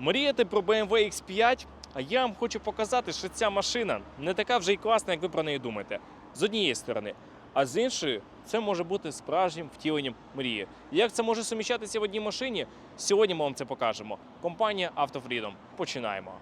Мрієте про BMW X5? А я вам хочу показати, що ця машина не така вже й класна, як ви про неї думаєте. З однієї сторони. А з іншої, це може бути справжнім втіленням мрії. Як це може суміщатися в одній машині? Сьогодні ми вам це покажемо. Компанія Автофрідом. Починаємо.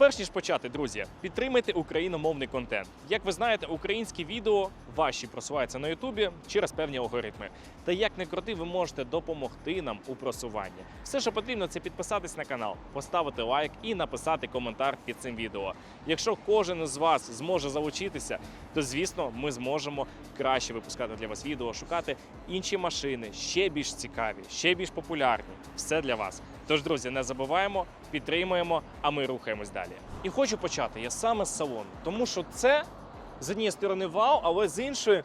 Перш ніж почати, друзі, підтримайте україномовний контент. Як ви знаєте, українські відео ваші просуваються на Ютубі через певні алгоритми. Та як не крути, ви можете допомогти нам у просуванні. Все, що потрібно, це підписатись на канал, поставити лайк і написати коментар під цим відео. Якщо кожен із вас зможе залучитися, то звісно ми зможемо краще випускати для вас відео, шукати інші машини, ще більш цікаві, ще більш популярні. Все для вас. Тож, друзі, не забуваємо, підтримуємо, а ми рухаємось далі. І хочу почати я саме з салону, тому що це з однієї сторони вау, але з іншої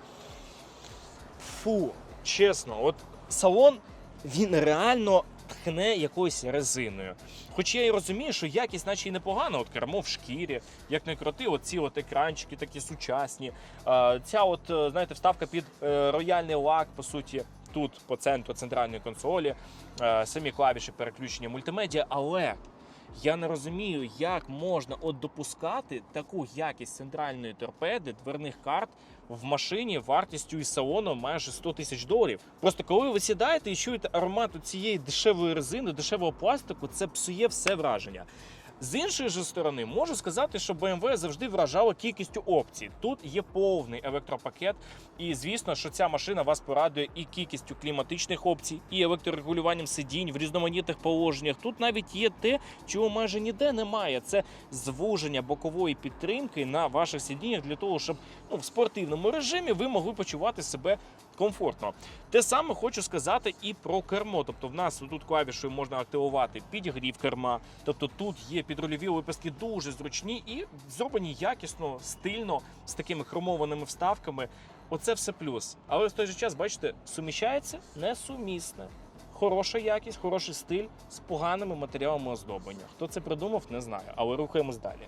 фу, чесно, от салон він реально тхне якоюсь резиною. Хоч я і розумію, що якість, наче й непогана, от кермо в шкірі, як не крути, от ці от екранчики такі сучасні. Ця от, е, знаєте, вставка під е, рояльний лак, по суті, тут по центру центральної консолі, е, самі клавіші переключення мультимедіа, але. Я не розумію, як можна от допускати таку якість центральної торпеди, дверних карт в машині вартістю із салону майже 100 тисяч доларів. Просто коли ви сідаєте і чуєте аромат цієї дешевої резини, дешевого пластику, це псує все враження. З іншої ж сторони, можу сказати, що BMW завжди вражала кількістю опцій. Тут є повний електропакет, і звісно, що ця машина вас порадує і кількістю кліматичних опцій, і електрорегулюванням сидінь в різноманітних положеннях. Тут навіть є те, чого майже ніде немає. Це звуження бокової підтримки на ваших сидіннях для того, щоб ну, в спортивному режимі ви могли почувати себе комфортно. Те саме хочу сказати і про кермо. Тобто, в нас тут клавішою можна активувати підігрів керма. Тобто тут є підрульові виписки дуже зручні і зроблені якісно, стильно, з такими хромованими вставками. Оце все плюс. Але в той же час, бачите, суміщається несумісне. Хороша якість, хороший стиль з поганими матеріалами оздоблення. Хто це придумав, не знаю, але рухаємось далі.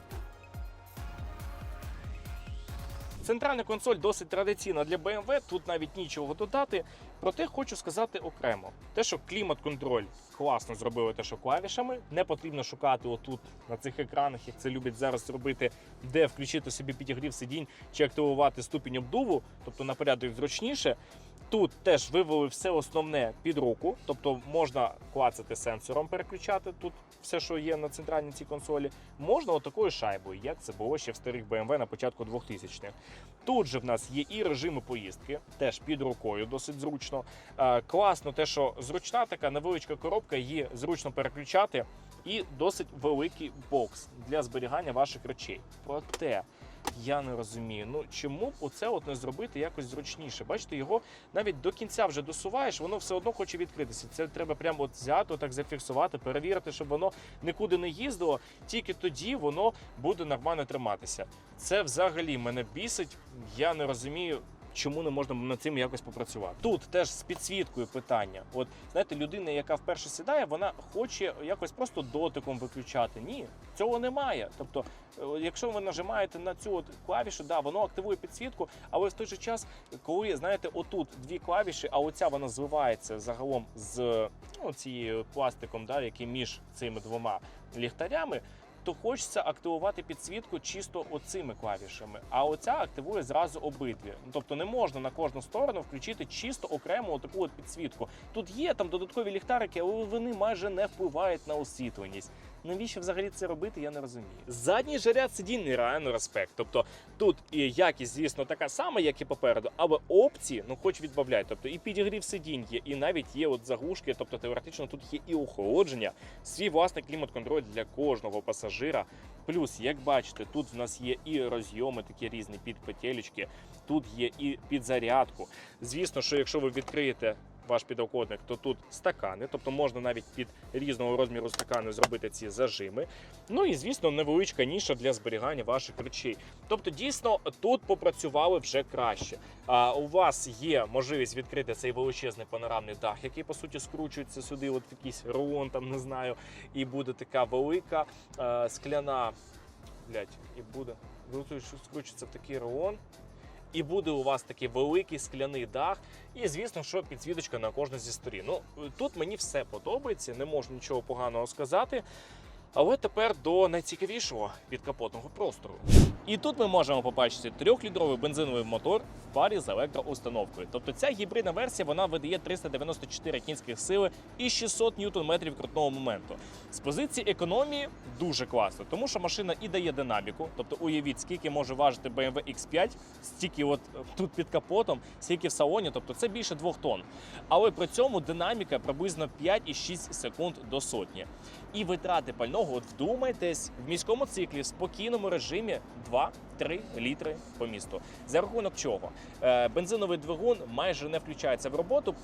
Центральна консоль досить традиційна для BMW, тут навіть нічого додати. Проте хочу сказати окремо: те, що клімат-контроль класно зробили те, що клавішами, не потрібно шукати отут на цих екранах, як це люблять зараз робити, де включити собі підігрів сидінь чи активувати ступінь обдуву, тобто на порядок зручніше. Тут теж вивели все основне під руку, тобто можна клацати сенсором, переключати тут все, що є на центральній цій консолі. Можна отакою шайбою, як це було ще в старих BMW на початку 2000-х. Тут же в нас є і режими поїздки, теж під рукою, досить зручно. Е, Класно, те, що зручна така невеличка коробка, її зручно переключати, і досить великий бокс для зберігання ваших речей. Проте я не розумію, ну чому б оце от не зробити якось зручніше? Бачите, його навіть до кінця вже досуваєш, воно все одно хоче відкритися. Це треба прямо от взяти, так зафіксувати, перевірити, щоб воно нікуди не їздило. Тільки тоді воно буде нормально триматися. Це взагалі мене бісить. Я не розумію. Чому не можна над цим якось попрацювати? Тут теж з підсвіткою питання. От знаєте, людина, яка вперше сідає, вона хоче якось просто дотиком виключати. Ні, цього немає. Тобто, е, якщо ви нажимаєте на цю от клавішу, да, воно активує підсвітку, але в той же час, коли знаєте, отут дві клавіші, а оця вона зливається загалом з ну, цією пластиком, да, який між цими двома ліхтарями. То хочеться активувати підсвітку чисто оцими клавішами, а оця активує зразу обидві. Ну, Тобто не можна на кожну сторону включити чисто окрему таку от підсвітку. Тут є там додаткові ліхтарики, але вони майже не впливають на освітленість. Навіщо взагалі це робити, я не розумію. Задній же ряд сидінь нереально респект. Тобто тут і якість, звісно, така сама, як і попереду, але опції, ну хоч відбавляй. Тобто і підігрів сидінь є, і навіть є от заглушки, тобто теоретично тут є і охолодження, свій власний клімат-контроль для кожного пасажира. Плюс, як бачите, тут в нас є і розйоми такі різні під петелечки, тут є і підзарядку. Звісно, що якщо ви відкриєте ваш підоконник, то тут стакани, тобто можна навіть під різного розміру стакани зробити ці зажими. Ну і звісно, невеличка ніша для зберігання ваших речей. Тобто, дійсно, тут попрацювали вже краще. А у вас є можливість відкрити цей величезний панорамний дах, який по суті скручується сюди, от якийсь рулон, там не знаю, і буде така велика е, скляна. Блять, і буде. Ну, скручується в такий рулон. І буде у вас такий великий скляний дах, і звісно, що підсвіточка на кожну зі сторін. Ну тут мені все подобається, не можу нічого поганого сказати. Але тепер до найцікавішого підкапотного простору. І тут ми можемо побачити трьохлітровий бензиновий мотор в парі з електроустановкою. Тобто ця гібридна версія вона видає 394 кінських сили і 600 ньютон-метрів крутного моменту. З позиції економії дуже класно, тому що машина і дає динаміку. Тобто уявіть, скільки може важити BMW X5, стільки от е, тут під капотом, скільки в салоні, тобто це більше 2 тонн. Але при цьому динаміка приблизно 5,6 секунд до сотні. І витрати пального, от вдумайтесь, в міському циклі в спокійному режимі 2-3 літри по місту. За рахунок чого? Е, бензиновий двигун майже не включається в роботу.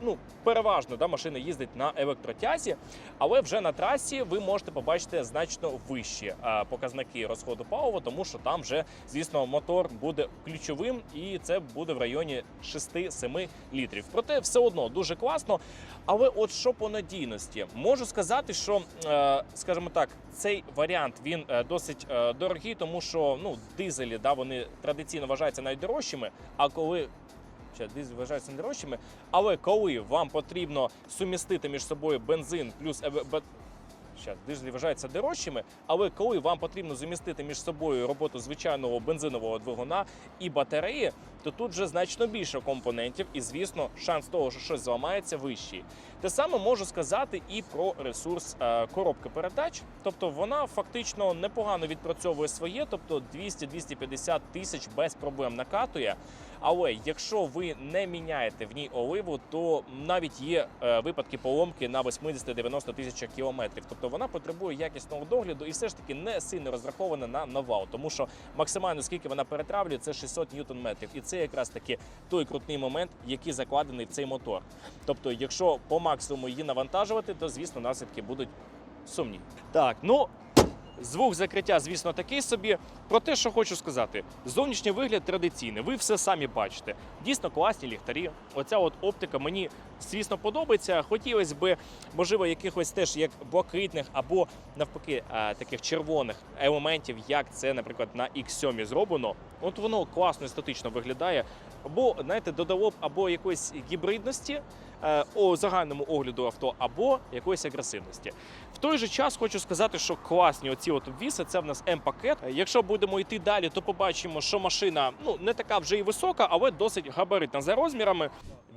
Ну, переважно да, машина їздить на електротязі, але вже на трасі ви можете побачити значно вищі е, показники розходу палива, тому що там вже, звісно, мотор буде ключовим, і це буде в районі 6-7 літрів. Проте все одно дуже класно. Але от що по надійності, можу сказати, що, е, скажімо так, цей варіант він е, досить е, дорогий, тому що ну, дизелі да, вони традиційно вважаються найдорожчими. А коли ще дизель вважаються найдорожчими, але коли вам потрібно сумістити між собою бензин плюс е, Щас, дизелі вважаються дорожчими, але коли вам потрібно замістити між собою роботу звичайного бензинового двигуна і батареї, то тут вже значно більше компонентів, і звісно, шанс того, що щось зламається, вищий. Те саме можу сказати і про ресурс е, коробки передач. Тобто вона фактично непогано відпрацьовує своє, тобто 200-250 тисяч без проблем накатує. Але якщо ви не міняєте в ній оливу, то навіть є е, випадки поломки на 80-90 тисячах кілометрів. Тобто вона потребує якісного догляду і все ж таки не сильно розрахована на навал, тому що максимально скільки вона перетравлює, це 600 ньютон метрів. І це якраз таки той крутний момент, який закладений в цей мотор. Тобто, якщо по максимуму її навантажувати, то звісно наслідки будуть сумні. Так, ну. Звук закриття, звісно, такий собі. Про те, що хочу сказати, зовнішній вигляд традиційний. Ви все самі бачите. Дійсно класні ліхтарі. Оця от оптика мені, звісно, подобається. Хотілося б, можливо, якихось теж як блакитних або навпаки е, таких червоних елементів, як це, наприклад, на X7 зроблено. От воно класно естетично виглядає. Або, знаєте, додало б або якоїсь гібридності е, у загальному огляду авто, або якоїсь агресивності. В той же час хочу сказати, що класні оці от обвіси, це в нас М-пакет. Якщо будемо йти далі, то побачимо, що машина ну не така вже і висока, але досить габаритна за розмірами.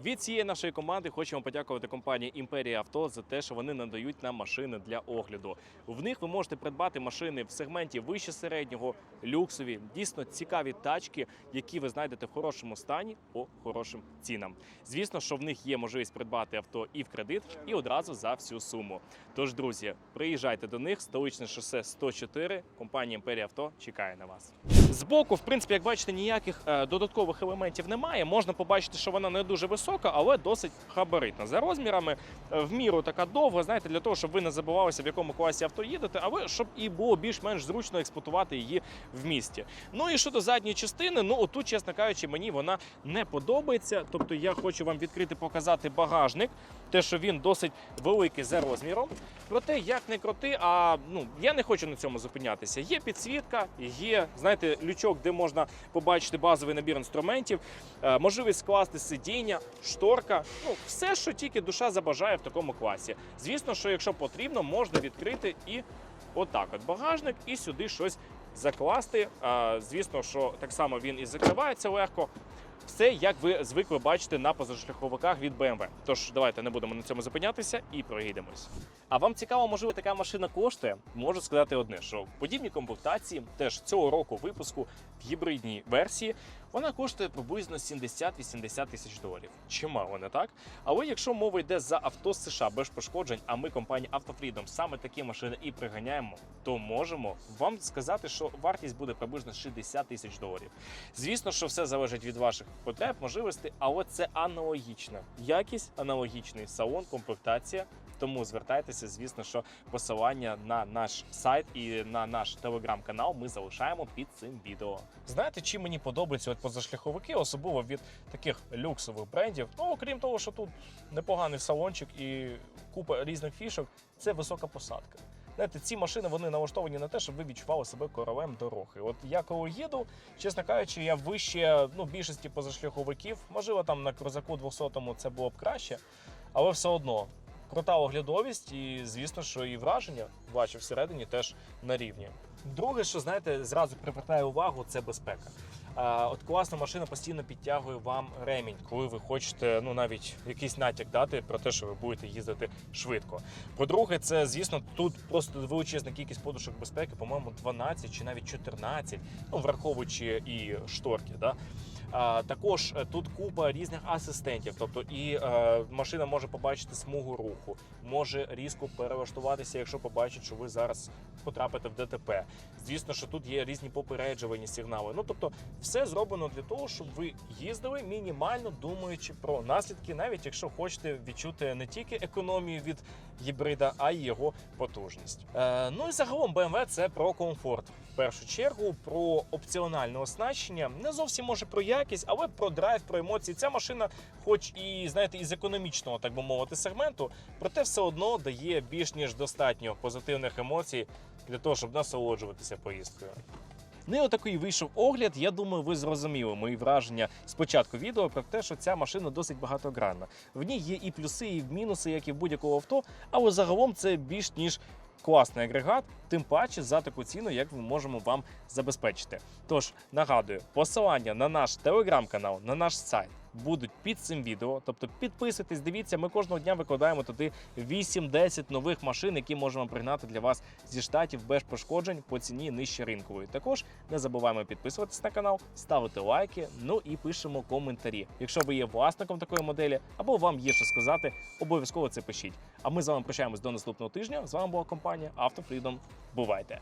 Від цієї нашої команди хочемо подякувати компанії Імперія Авто за те, що вони надають нам машини для огляду. В них ви можете придбати машини в сегменті вище середнього, люксові, дійсно цікаві тачки, які ви знайдете в хорошому стані по хорошим цінам. Звісно, що в них є можливість придбати авто і в кредит, і одразу за всю суму. Тож, друзі, приїжджайте до них, столичне шосе 104, компанія Імперія Авто чекає на вас. Збоку, в принципі, як бачите, ніяких е, додаткових елементів немає. Можна побачити, що вона не дуже висока, але досить габаритна. За розмірами е, в міру така довга, знаєте, для того, щоб ви не забувалися, в якому класі авто їдете, але щоб і було більш-менш зручно експлуатувати її в місті. Ну і щодо задньої частини, ну отут, чесно кажучи, мені вона не подобається. Тобто я хочу вам відкрити показати багажник, те, що він досить великий за розміром. Проте, як не крути, а ну я не хочу на цьому зупинятися. Є підсвітка, є, знаєте, лючок, де можна побачити базовий набір інструментів, е, можливість скласти сидіння, шторка. Ну, все, що тільки душа забажає в такому класі. Звісно, що якщо потрібно, можна відкрити і отак от багажник, і сюди щось закласти. Звісно, що так само він і закривається легко. Все, як ви звикли бачити на позашляховиках від BMW. Тож давайте не будемо на цьому зупинятися і проїдемось. А вам цікаво, можливо, така машина коштує? Можу сказати одне, що подібні комплектації теж цього року випуску в гібридній версії вона коштує приблизно 70-80 тисяч доларів. Чимало, не так? Але якщо мова йде за авто з США без пошкоджень, а ми компанія AutoFreedom саме такі машини і приганяємо, то можемо вам сказати, що вартість буде приблизно 60 тисяч доларів. Звісно, що все залежить від ваших потреб, можливостей, але це аналогічна якість, аналогічний салон, комплектація. Тому звертайтеся, звісно, що посилання на наш сайт і на наш телеграм-канал ми залишаємо під цим відео. Знаєте, чим мені подобаються позашляховики, особливо від таких люксових брендів. Ну, окрім того, що тут непоганий салончик і купа різних фішок, це висока посадка. Знаєте, ці машини вони налаштовані на те, щоб ви відчували себе королем дороги. От я коли їду, чесно кажучи, я вище ну, більшості позашляховиків. Можливо, там на крузаку 200-му це було б краще, але все одно крута оглядовість, і звісно, що і враження бачу всередині теж на рівні. Друге, що знаєте, зразу привертає увагу, це безпека. От класна машина постійно підтягує вам ремінь, коли ви хочете ну навіть якийсь натяк дати про те, що ви будете їздити швидко. По-друге, це звісно тут просто величезна кількість подушок безпеки, по-моєму, 12 чи навіть 14, ну враховуючи і шторки. Да? Також е, тут купа різних асистентів, тобто і е, машина може побачити смугу руху, може різко перелаштуватися, якщо побачить, що ви зараз потрапите в ДТП. Звісно, що тут є різні попереджувальні сигнали. Ну тобто, все зроблено для того, щоб ви їздили мінімально думаючи про наслідки, навіть якщо хочете відчути не тільки економію від гібрида, а й його потужність. Е, ну і загалом BMW – це про комфорт. В першу чергу про опціональне оснащення, не зовсім може про якість, але про драйв, про емоції. Ця машина, хоч і знаєте, із економічного, так би мовити, сегменту, проте все одно дає більш ніж достатньо позитивних емоцій для того, щоб насолоджуватися поїздкою. Ну і отакий вийшов огляд. Я думаю, ви зрозуміли мої враження з початку відео про те, що ця машина досить багатогранна. В ній є і плюси, і мінуси, як і в будь-якого авто, але загалом це більш ніж класний агрегат, тим паче за таку ціну, як ми можемо вам забезпечити. Тож нагадую, посилання на наш телеграм-канал, на наш сайт. Будуть під цим відео, тобто підписуйтесь, дивіться, ми кожного дня викладаємо туди 8-10 нових машин, які можемо пригнати для вас зі штатів без пошкоджень по ціні нижче ринкової. Також не забуваємо підписуватись на канал, ставити лайки, ну і пишемо коментарі. Якщо ви є власником такої моделі або вам є що сказати, обов'язково це пишіть. А ми з вами прощаємось до наступного тижня. З вами була компанія AutoFreedom. Бувайте!